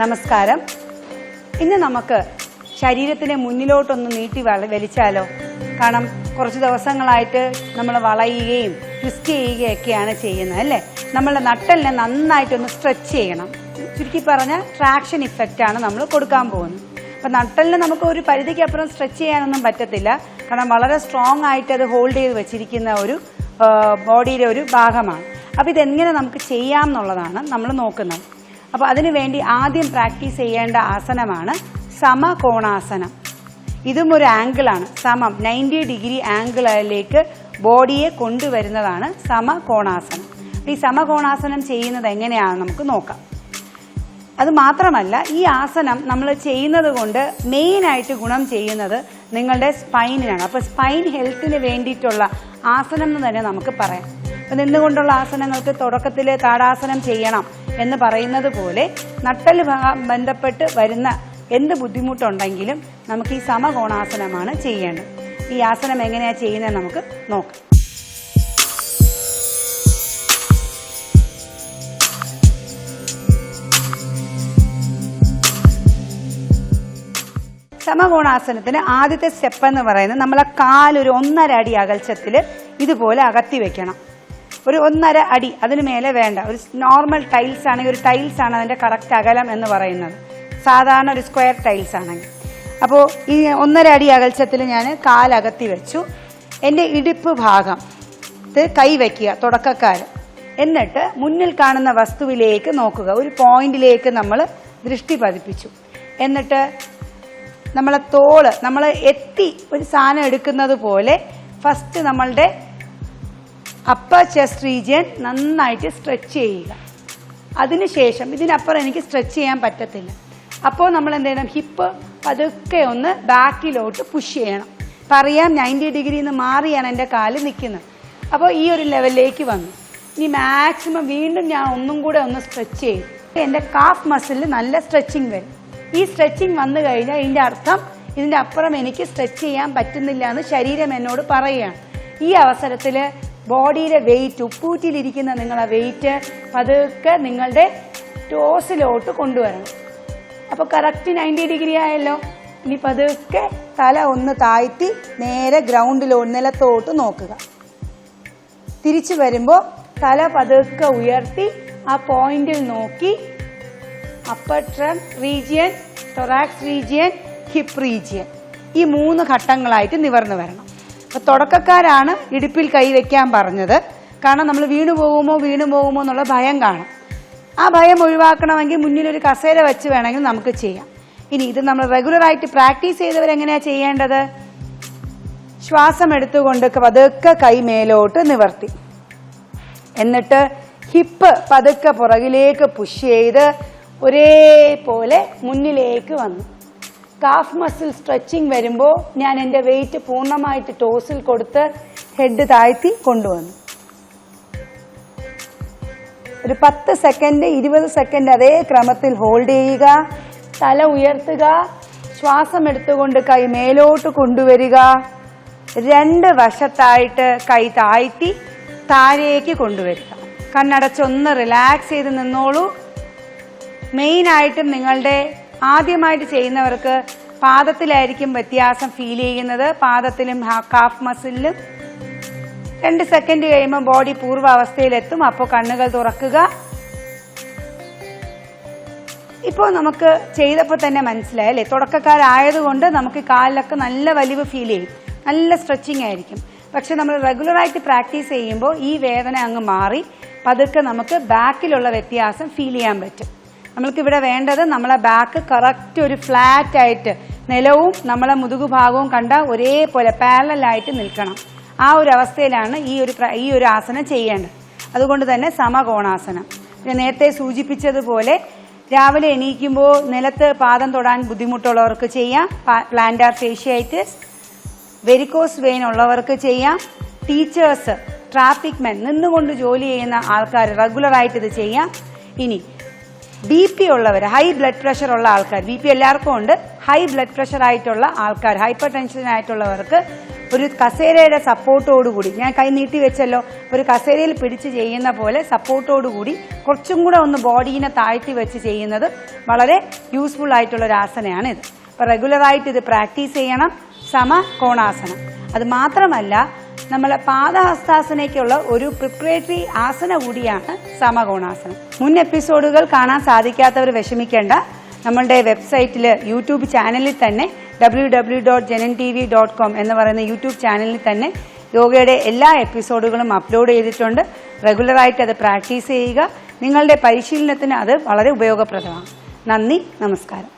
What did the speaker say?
നമസ്കാരം. ഇന്ന് നമുക്ക് ശരീരത്തിനെ മുന്നിലോട്ടൊന്ന് നീട്ടി വലിച്ചാലോ? കാരണം കുറച്ച് ദിവസങ്ങളായിട്ട് നമ്മൾ വളയുകയും ട്വിസ്റ്റ് ചെയ്യുകയൊക്കെയാണ് ചെയ്യുന്നത് അല്ലേ? നമ്മളുടെ നട്ടലിനെ നന്നായിട്ടൊന്ന് സ്ട്രെച്ച് ചെയ്യണം. ചുരുക്കി പറഞ്ഞ ട്രാക്ഷൻ ഇഫക്റ്റ് ആണ് നമ്മൾ കൊടുക്കാൻ പോകുന്നത്. അപ്പം നട്ടലിന് നമുക്ക് ഒരു പരിധിക്ക് അപ്പുറം സ്ട്രെച്ച് ചെയ്യാനൊന്നും പറ്റത്തില്ല. കാരണം വളരെ സ്ട്രോങ് ആയിട്ട് അത് ഹോൾഡ് ചെയ്ത് വെച്ചിരിക്കുന്ന ഒരു ബോഡിയുടെ ഒരു ഭാഗമാണ്. അപ്പോൾ ഇതെങ്ങനെ നമുക്ക് ചെയ്യാം എന്നുള്ളതാണ് നമ്മൾ നോക്കുന്നത്. അപ്പോൾ അതിനുവേണ്ടി ആദ്യം പ്രാക്ടീസ് ചെയ്യേണ്ട ആസനമാണ് സമകോണാസനം. ഇതും ഒരു ആംഗിളാണ് സമം നയന്റി ഡിഗ്രി ആംഗിളിലേക്ക് ബോഡിയെ കൊണ്ടുവരുന്നതാണ് സമകോണാസനം. ഈ സമകോണാസനം ചെയ്യുന്നത് എങ്ങനെയാണെന്ന് നമുക്ക് നോക്കാം. അത് മാത്രമല്ല ഈ ആസനം നമ്മൾ ചെയ്യുന്നത് കൊണ്ട് മെയിനായിട്ട് ഗുണം ചെയ്യുന്നത് നിങ്ങളുടെ സ്പൈനിനാണ് അപ്പോൾ സ്പൈൻ ഹെൽത്തിന് വേണ്ടിയിട്ടുള്ള ആസനം എന്ന് തന്നെ നമുക്ക് പറയാം. അപ്പം നിന്നുകൊണ്ടുള്ള ആസനങ്ങൾക്ക് തുടക്കത്തിൽ താടാസനം ചെയ്യണം. എന്ന് പറയുന്നത് പോലെ നട്ടൽ ബന്ധപ്പെട്ട് വരുന്ന എന്ത് ബുദ്ധിമുട്ടുണ്ടെങ്കിലും നമുക്ക് ഈ സമകോണാസനമാണ് ചെയ്യേണ്ടത്. ഈ ആസനം എങ്ങനെയാണ് ചെയ്യുന്നത് നമുക്ക് നോക്കാം. സമകോണാസനത്തിന് ആദ്യത്തെ സ്റ്റെപ്പ് എന്ന് പറയുന്നത് നമ്മളെ കാലൊരു ഒന്നര അടി അകൽച്ചത്തിൽ ഇതുപോലെ അകത്തി വെക്കണം. ഒരു ഒന്നര അടി അതിന് മേലെ വേണ്ട. ഒരു നോർമൽ ടൈൽസ് ആണെങ്കിൽ ഒരു ടൈൽസ് ആണ് അതിന്റെ കറക്റ്റ് അകലം എന്ന് പറയുന്നത്. സാധാരണ ഒരു സ്ക്വയർ ടൈൽസ് ആണെങ്കിൽ. അപ്പോൾ ഈ ഒന്നര അടി അകൽച്ചത്തിൽ ഞാൻ കാലകത്തി വെച്ചു. എന്റെ ഇടുപ്പ് ഭാഗം കൈ വയ്ക്കുക തുടക്കക്കാരൻ എന്നിട്ട് മുന്നിൽ കാണുന്ന വസ്തുവിലേക്ക് നോക്കുക. ഒരു പോയിന്റിലേക്ക് നമ്മൾ ദൃഷ്ടി പതിപ്പിച്ചു. എന്നിട്ട് നമ്മളെ തോൾ നമ്മൾ എത്തി ഒരു സാധനം എടുക്കുന്നത് പോലെ ഫസ്റ്റ് നമ്മളുടെ അപ്പർ ചെസ്റ്റ് റീജിയൻ നന്നായിട്ട് സ്ട്രെച്ച് ചെയ്യുക. അതിനുശേഷം ഇതിനപ്പുറം എനിക്ക് സ്ട്രെച്ച് ചെയ്യാൻ പറ്റത്തില്ല. അപ്പോൾ നമ്മൾ എന്ത് ചെയ്യണം? ഹിപ്പ് പതുക്കെ ഒന്ന് ബാക്കിലോട്ട് പുഷ് ചെയ്യണം. അപ്പം അറിയാം നയന്റി ഡിഗ്രിയിൽ നിന്ന് മാറിയാണ് എന്റെ കാൽ നിൽക്കുന്നത്. അപ്പോൾ ഈ ഒരു ലെവലിലേക്ക് വന്നു. ഇനി മാക്സിമം വീണ്ടും ഞാൻ ഒന്നും കൂടെ ഒന്ന് സ്ട്രെച്ച് ചെയ്യും. എന്റെ കാഫ് മസിലിൽ നല്ല സ്ട്രെച്ചിങ് വരും. ഈ സ്ട്രെച്ചിങ് വന്നു കഴിഞ്ഞാൽ ഇതിന്റെ അർത്ഥം ഇതിന്റെ അപ്പുറം എനിക്ക് സ്ട്രെച്ച് ചെയ്യാൻ പറ്റുന്നില്ല എന്ന് ശരീരം എന്നോട് പറയുകയാണ്. ഈ അവസരത്തിൽ ബോഡിയിലെ വെയിറ്റ് ഉപ്പൂറ്റിയിലിരിക്കുന്ന നിങ്ങളെ വെയിറ്റ് പതുക്കെ നിങ്ങളുടെ ടോസിലോട്ട് കൊണ്ടുവരണം. അപ്പോൾ കറക്റ്റ് നയന്റി ഡിഗ്രി ആയല്ലോ. ഇനി പതുക്കെ തല ഒന്ന് താഴ്ത്തി നേരെ ഗ്രൗണ്ടിലോ നിലത്തോട്ട് നോക്കുക. തിരിച്ചു വരുമ്പോൾ തല പതുക്കെ ഉയർത്തി ആ പോയിന്റിൽ നോക്കി. Upper trunk region thorax region hip region. ഈ മൂന്ന് ഘട്ടങ്ങളായിട്ട് നിവർന്നു വരണം. അപ്പോൾ തുടക്കക്കാരാണ് ഇടുപ്പിൽ കൈവയ്ക്കാൻ പറഞ്ഞത്. കാരണം നമ്മൾ വീണു പോകുമോ വീണു പോകുമോ എന്നുള്ള ഭയം കാണും. ആ ഭയം ഒഴിവാക്കണമെങ്കിൽ മുന്നിൽ ഒരു കസേര വെച്ച് വേണമെങ്കിൽ നമുക്ക് ചെയ്യാം. ഇനി ഇത് നമ്മൾ റെഗുലറായിട്ട് പ്രാക്ടീസ് ചെയ്തവരെങ്ങനെയാണ് ചെയ്യേണ്ടത്? ശ്വാസം എടുത്തുകൊണ്ട് പതുക്കെ കൈ മേലോട്ട് നിവർത്തി. എന്നിട്ട് ഹിപ്പ് പതുക്കെ പുറകിലേക്ക് പുഷ് ചെയ്ത് ഒരേപോലെ മുന്നിലേക്ക് വന്നു. കാഫ് മസിൽ സ്ട്രെച്ചിങ് വരുമ്പോൾ ഞാൻ എന്റെ വെയിറ്റ് പൂർണമായിട്ട് ടോസിൽ കൊടുത്ത് ഹെഡ് താഴ്ത്തി കൊണ്ടുവന്നു. ഒരു പത്ത് സെക്കൻഡ് ഇരുപത് സെക്കൻഡ് അതേ ക്രമത്തിൽ ഹോൾഡ് ചെയ്യുക തല ഉയർത്തുക ശ്വാസം എടുത്തുകൊണ്ട് കൈ മേലോട്ട് കൊണ്ടുവരിക രണ്ട് വശത്തായിട്ട് കൈ താഴ്ത്തി താഴേക്ക് കൊണ്ടുവരിക. കണ്ണടച്ചൊന്ന് റിലാക്സ് ചെയ്ത് നിന്നോളൂ. മെയിനായിട്ടും നിങ്ങളുടെ ആദ്യമായിട്ട് ചെയ്യുന്നവർക്ക് പാദത്തിലായിരിക്കും വ്യത്യാസം ഫീൽ ചെയ്യുന്നത്. പാദത്തിലും കാഫ് മസിലിലും രണ്ട് സെക്കൻഡ് കഴിയുമ്പോൾ ബോഡി പൂർവാവസ്ഥയിലെത്തും അപ്പോൾ കണ്ണുകൾ തുറക്കുക. ഇപ്പോൾ നമുക്ക് ചെയ്തപ്പോൾ തന്നെ മനസ്സിലായി അല്ലേ? തുടക്കക്കാരായതുകൊണ്ട് നമുക്ക് കാലിലൊക്കെ നല്ല വലിവ് ഫീൽ ചെയ്യും. നല്ല സ്ട്രെച്ചിങ് ആയിരിക്കും. പക്ഷെ നമ്മൾ റെഗുലറായിട്ട് പ്രാക്ടീസ് ചെയ്യുമ്പോൾ ഈ വേദന അങ്ങ് മാറി. പതുക്കെ നമുക്ക് ബാക്കിലുള്ള വ്യത്യാസം ഫീൽ ചെയ്യാൻ പറ്റും. നമ്മൾക്ക് ഇവിടെ വേണ്ടത് നമ്മളെ ബാക്ക് കറക്റ്റ് ഒരു ഫ്ലാറ്റ് ആയിട്ട് നിലവും നമ്മളെ മുതുകുഭാഗവും കണ്ട ഒരേപോലെ പാരലായിട്ട് നിൽക്കണം. ആ ഒരു അവസ്ഥയിലാണ് ഈ ഒരു ഈ ഒരു ആസനം ചെയ്യേണ്ടത്. അതുകൊണ്ട് തന്നെ സമകോണാസനം. പിന്നെ നേരത്തെ സൂചിപ്പിച്ചതുപോലെ രാവിലെ എണീക്കുമ്പോൾ നിലത്ത് പാദം തൊടാൻ ബുദ്ധിമുട്ടുള്ളവർക്ക് ചെയ്യാം. പ്ലാന്റാർ ഫേഷ്യായിറ്റിസ് വെരിക്കോസ് വെയിൻ ഉള്ളവർക്ക് ചെയ്യാം. ടീച്ചേഴ്സ് ട്രാഫിക് മെൻ നിന്നുകൊണ്ട് ജോലി ചെയ്യുന്ന ആൾക്കാർ റെഗുലറായിട്ട് ഇത് ചെയ്യാം. ഇനി ബി പി ഉള്ളവർ ഹൈ ബ്ലഡ് പ്രഷർ ഉള്ള ആൾക്കാർ ബി പി എല്ലാവർക്കും ഉണ്ട്. ഹൈ ബ്ലഡ് പ്രഷർ ആയിട്ടുള്ള ആൾക്കാർ ഹൈപ്പർ ടെൻഷൻ ആയിട്ടുള്ളവർക്ക് ഒരു കസേരയുടെ സപ്പോർട്ടോടുകൂടി ഞാൻ കൈ നീട്ടി വെച്ചല്ലോ ഒരു കസേരയിൽ പിടിച്ച് ചെയ്യുന്ന പോലെ സപ്പോർട്ടോടുകൂടി കുറച്ചും കൂടെ ഒന്ന് ബോഡീനെ താഴ്ത്തി വെച്ച് ചെയ്യുന്നത് വളരെ യൂസ്ഫുൾ ആയിട്ടുള്ള ഒരു ആസനയാണ് ഇത്. അപ്പോൾ റെഗുലറായിട്ട് ഇത് പ്രാക്ടീസ് ചെയ്യണം സമ കോണാസനം അത് മാത്രമല്ല നമ്മളെ പാദഹസ്താസനയ്ക്കുള്ള ഒരു പ്രിപ്പറേറ്ററി ആസന കൂടിയാണ് സമകോണാസനം. മുൻ എപ്പിസോഡുകൾ കാണാൻ സാധിക്കാത്തവർ വിഷമിക്കേണ്ട. നമ്മളുടെ വെബ്സൈറ്റിൽ യൂട്യൂബ് ചാനലിൽ തന്നെ W W dot Janam T V dot com എന്ന് പറയുന്ന യൂട്യൂബ് ചാനലിൽ തന്നെ യോഗയുടെ എല്ലാ എപ്പിസോഡുകളും അപ്ലോഡ് ചെയ്തിട്ടുണ്ട്. റെഗുലറായിട്ട് അത് പ്രാക്ടീസ് ചെയ്യുക. നിങ്ങളുടെ പരിശീലനത്തിന് അത് വളരെ ഉപയോഗപ്രദമാണ്. നന്ദി നമസ്കാരം.